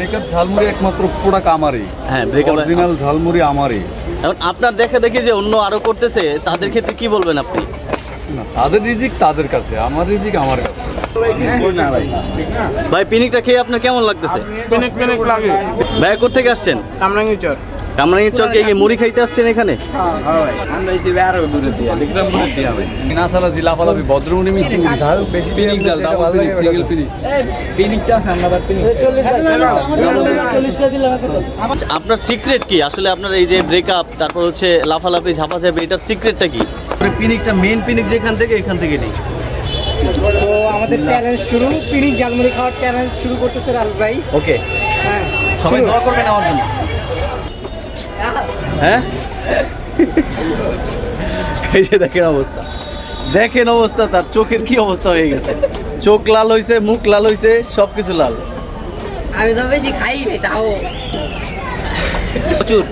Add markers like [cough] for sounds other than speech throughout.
Breakup jhalmuri একমাত্র product আমারই। হ্যাঁ ব্রেকআপ অরিজিনাল ঝালমুড়ি আমারই। এখন আপনার দেখে দেখি যে অন্য আরও করতেছে তাদের ক্ষেত্রে কি বলবেন আপনি? না, তাদের রিজিক তাদের কাছে আমার রিজিক আমার কাছে। ভাই পিনিকটা খেয়ে আপনার কেমন লাগতেছে? পিনিক পিনিক লাগে। ভাই কোথেকে আসছেন? কামরাঙ্গি চর কামরাঙ্গীর চরকে কি মুড়ি খাইতে আসছেন এখানে? আপনার সিক্রেট কি? আসলে আপনার এই যে ব্রেকআপ তারপর হচ্ছে লাফালাফি ঝাপা ঝাপাঝাপি এটার সিক্রেটটা কি? পিনিকটা মেন পিনিক যেখান থেকে এখান থেকে নেই। তো আমাদের চ্যালেঞ্জ শুরু। পিনিক ঝালমুড়ি খাওয়ার চ্যালেঞ্জ শুরু করতেছে রাজ ভাই। ওকে হ্যাঁ সবাই দোয়া করবেন আমার জন্য। হ্যাঁ? এই যে দেখেন অবস্থা। দেখেন অবস্থা তার চোখের কি অবস্থা হয়ে গেছে। চোখ লাল হয়েছে মুখ লাল হয়েছে সব কিছু লাল। আমি তো বেশি খাই তাও। প্রচুর।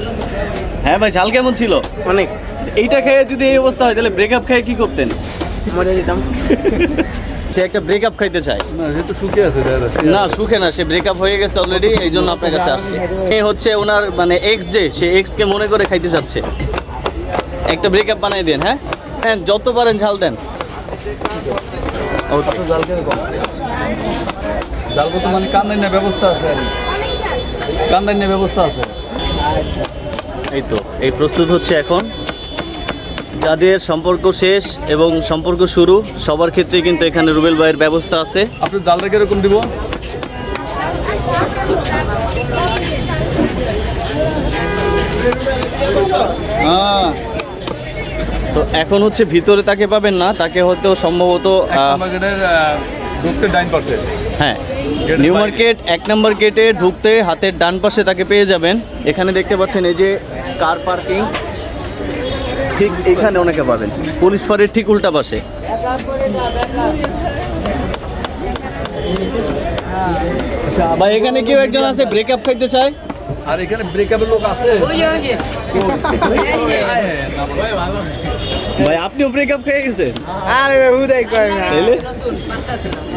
হ্যাঁ ভাই ঝাল কেমন ছিল? অনেক। এইটা খেয়ে যদি এই অবস্থা হয় তাহলে ব্রেকআপ খেয়ে কি করতেন? মরে যেতাম। [laughs] সে একটা ব্রেকআপ খাইতে চায়। না সে তো সুখে আছে না সুখে না সে ব্রেকআপ হয়ে গেছে অলরেডি এই জন্য আপনার কাছে আসছে। এ হচ্ছে ওনার মানে এক্স যে সে এক্সকে মনে করে খাইতে চাচ্ছে। একটা ব্রেকআপ বানাই দেন হ্যাঁ? হ্যাঁ যত পারেন ঝাল দেন। জাল কত মানে কান্দাইনের ব্যবস্থা আছে কান্দাইনের ব্যবস্থা আছে। এই তো এই প্রস্তুত হচ্ছে এখন। যাদের সম্পর্ক শেষ এবং সম্পর্ক শুরু সবার ক্ষেত্রে কিন্তু এখানে রুবেল ভাইয়ের ব্যবস্থা আছে। আপনি জালটা কীরকম দিব? হ্যাঁ। তো এখন হচ্ছে ভিতরে তাকে পাবেন না তাকে হয়তো সম্ভবত ঢুকতে পাশে। হ্যাঁ। নিউ মার্কেট এক নম্বর গেটে ঢুকতে হাতের ডান পাশে তাকে পেয়ে যাবেন। এখানে দেখতে পাচ্ছেন এই যে কার পার্কিং ঠিক এখানে অনেকে পাবেন। পুলিশ ফাঁড়ির ঠিক উল্টা পাশে। ভাই এখানে কেউ একজন আছে ব্রেকআপ খাইতে চায়? আর এখানে ব্রেকআপের লোক আছে। ওই ওই যে। ভাই আপনিও ব্রেকআপ খেয়ে গেছেন? আরে উদয় করে না। তাইলে।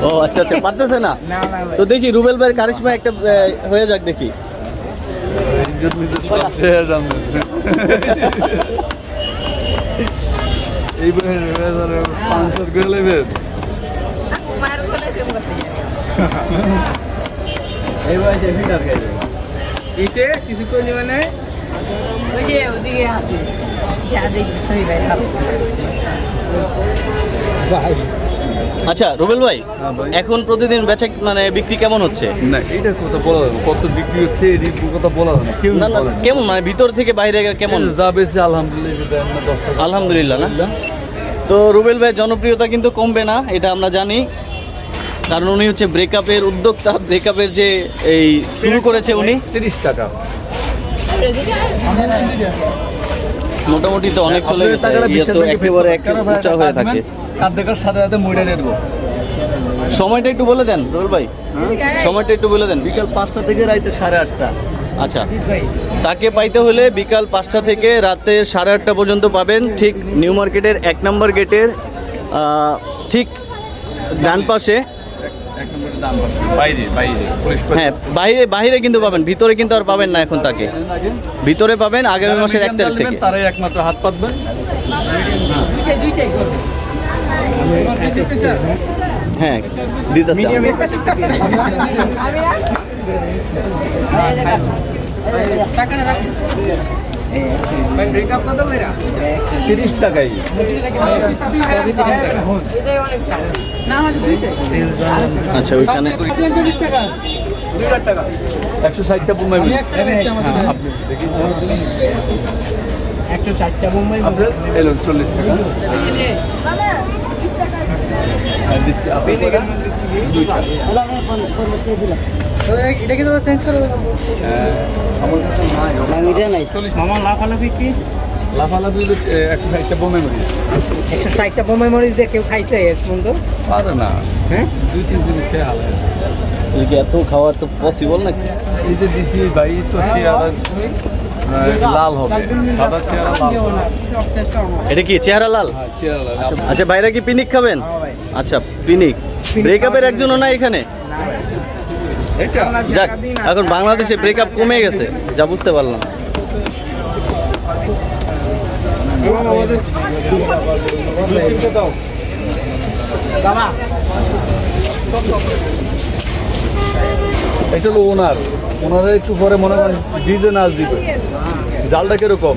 ও আচ্ছা আচ্ছা পারতেছে না? না না তো দেখি রুবেল ভাইয়ের কারিশমা একটা হয়ে যাক দেখি। পাঁচশো করে নেবেন। এই বয়সে ফিটার খাইবে? কিছু করি ওদিকে ভাই। আচ্ছা রুবেল ভাই হ্যাঁ এখন প্রতিদিন বেচা মানে বিক্রি কেমন হচ্ছে? না এটা কথা বলা যাবে কত বিক্রি হচ্ছে এই কথা বলা যাবে কেউ না। কেমন? মানে ভিতর থেকে বাইরে কেমন? যা বেশি আলহামদুলিল্লাহ না তো রুবেল ভাই জনপ্রিয়তা কিন্তু কমবে না এটা আমরা জানি। কারণ উনি হচ্ছে ব্রেকআপের উদ্যোক্তা ব্রেকআপের যে এই শুরু করেছে উনি। তিরিশ টাকা। মোটামুটি তো অনেক চলে গেছে ইয়ে তো একেবারে উঁচা হয়ে থাকে। সাথে সাথে মুড়ে সময়টা একটু বলে দেন রুবেল ভাই। সময়টা একটু বলে দেন। বিকাল পাঁচটা থেকে রাইতে সাড়ে আটটা। আচ্ছা। তাকে পাইতে হলে বিকাল পাঁচটা থেকে রাতে সাড়ে আটটা পর্যন্ত পাবেন ঠিক নিউ মার্কেটের এক নম্বর গেটের ঠিক ডান পাশে। এক নম্বরের দাম পাঁচশো। বাইরে বাইরে হ্যাঁ বাইরে বাইরে কিন্তু পাবেন ভিতরে কিন্তু আর পাবেন না এখন তাকে। ভিতরে পাবেন আগামী মাসের এক তারিখ। থেকে তারাই একমাত্র হাত পাতবেন। হ্যাঁ দিতেছে তিরিশ টাকাই। আচ্ছা ওইখানে একশো ষাটটা মিনিট আপনি দেখি। একশো ষাটটা মুম্বাই এলো চল্লিশ টাকা। দিচ্ছি আপনি? দুইটা। এটা কি তোমার চেঞ্জ করে হ্যাঁ, আমার এটা নাই। মামা লাফালাফি কি? লাফালাফি একশো ষাটটা বোমে মরি। একশো ষাটটা বোমাই মরিচ দিয়ে কেউ খাইছে এস পর্যন্ত পারে না। হ্যাঁ? দুই তিন দিন খেয়ে হালে এত খাওয়া তো পসিবল না এই যে দিছি ভাই তো চেহারা লাল হবে। সাদা চেহারা লাল এটা কি চেহারা লাল? হ্যাঁ চেহারা লাল। আচ্ছা আচ্ছা বাইরে কি পিনিক খাবেন? আচ্ছা পিনিক। ব্রেকআপের একজনও না এখানে যাক এখন বাংলাদেশে ব্রেকআপ কমে গেছে যা বুঝতে পারলাম। এটা হলো ওনার। ওনারা একটু পরে মনে করেন ডিজে নাচ দিবে। জালটা কীরকম?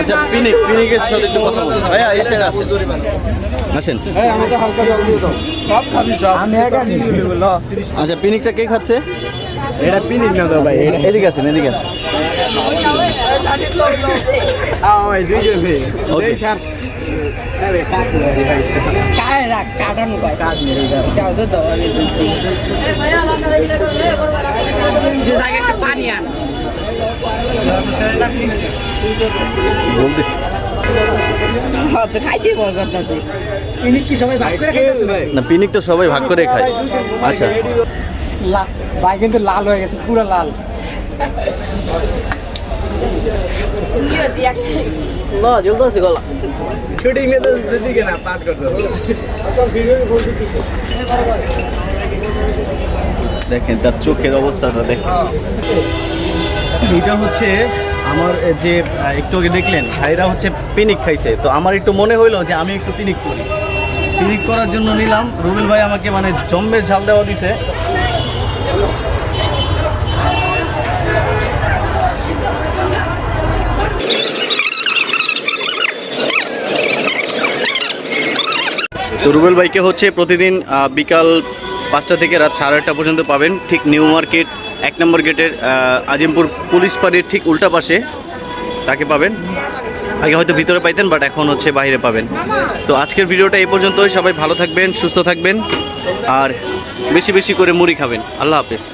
আচ্ছা পিনিক পিনিকের সাথে একটু কথা বলুন। ভাইয়া এই সাইড আসেন। আসেন। আচ্ছা পিনিকটা কে খাচ্ছে? এটা পিনিক না তো ভাই এদিকে আসেন এদিকে ভাই দুইজন ভাই ওকে কার রাখ কাটানো কয় যাও তো দাও। আমি বলছি জায়গায় একটা পানি আন। বলতেছি। হ্যাঁ, পিনিক তো সবাই ভাগ করে খায়। আচ্ছা। ভাই কিন্তু লাল হয়ে গেছে পুরো লাল। না চলতেছে গলা। শুটিং নিয়ে তো দিকে না পাঠ করতে দেখেন তার চোখের অবস্থাটা দেখেন। এটা হচ্ছে আমার যে একটু আগে দেখলেন ভাইরা হচ্ছে পিনিক খাইছে। তো আমার একটু মনে হইল যে আমি একটু পিনিক করি। পিনিক করার জন্য নিলাম। রুবেল ভাই আমাকে মানে জম্মের ঝাল দেওয়া দিছে। তো রুবেল ভাইকে হচ্ছে প্রতিদিন বিকাল পাঁচটা থেকে রাত সাড়ে আটটা পর্যন্ত পাবেন ঠিক নিউ মার্কেট, এক নম্বর গেটের আজিমপুর পুলিশ পাড়ির ঠিক উল্টা পাশে তাকে পাবেন। আগে হয়তো ভিতরে পাইতেন, বাট এখন হচ্ছে বাইরে পাবেন। তো আজকের ভিডিওটা এই পর্যন্তই, সবাই ভালো থাকবেন, সুস্থ থাকবেন, আর বেশি বেশি করে মুড়ি খাবেন। আল্লাহ হাফেজ।